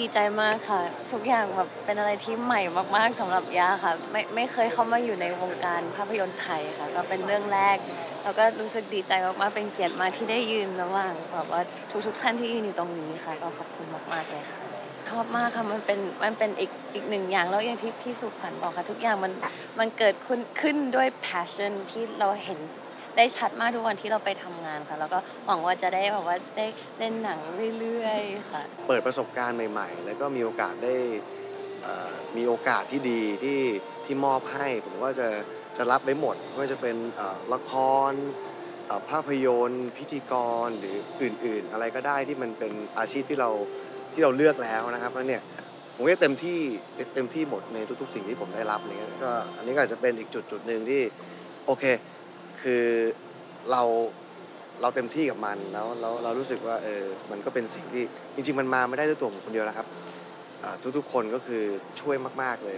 ดีใจมากค่ะ ทุกอย่างแบบเป็นอะไรที่ใหม่มากๆสำหรับย่าค่ะ ไม่ไม่เคยเข้ามาอยู่ในวงการภาพยนตร์ไทยค่ะ ก็เป็นเรื่องแรกแล้วก็รู้สึกดีใจมากๆเป็นเกียรติมากที่ได้ยืนระหว่างแบบว่าทุกๆท่านที่ยืนอยู่ตรงนี้ค่ะ ก็ขอบคุณมากๆเลยค่ะชอบมากค่ะมันเป็นมันเป็นอีกอีกหนึ่งอย่างแล้วอย่างที่พี่สุขวัญบอกค่ะ ทุกอย่างมันมันเกิดขึ้นขึ้นด้วย passion ที่เราเห็น ได้ชัดมากทุกวันที่เราไปทำงานค่ะ แล้วก็หวังว่าจะได้แบบว่าได้เล่นหนังเรื่อยๆค่ะ เปิดประสบการณ์ใหม่ ๆ แล้วก็มีโอกาสได้อ่อมีโอกาสที่ดีที่ที่มอบให้ ผมว่าจะจะรับไว้หมดไม่ว่าจะเป็นอ่อละครอ่อภาพยนตร์ พิธีกรหรืออื่น ๆ อะไรก็ได้ที่มันเป็นอาชีพที่เราที่เราเลือกแล้วนะครับแล้วเนี่ยผมก็เต็มที่เต็มที่หมดในทุกๆ สิ่งที่ผมได้รับเนี่ยก็อันนี้ก็อาจจะเป็นอีกจุดจุดหนึ่งที่โอเค คือเราเราเต็มที่กับมันแล้วแล้วเรารู้สึกว่าเออมันก็เป็นสิ่งที่จริง ๆ มันมาไม่ได้ด้วยตัวผมคนเดียวนะครับทุกๆคนก็คือช่วยมาก ๆเลย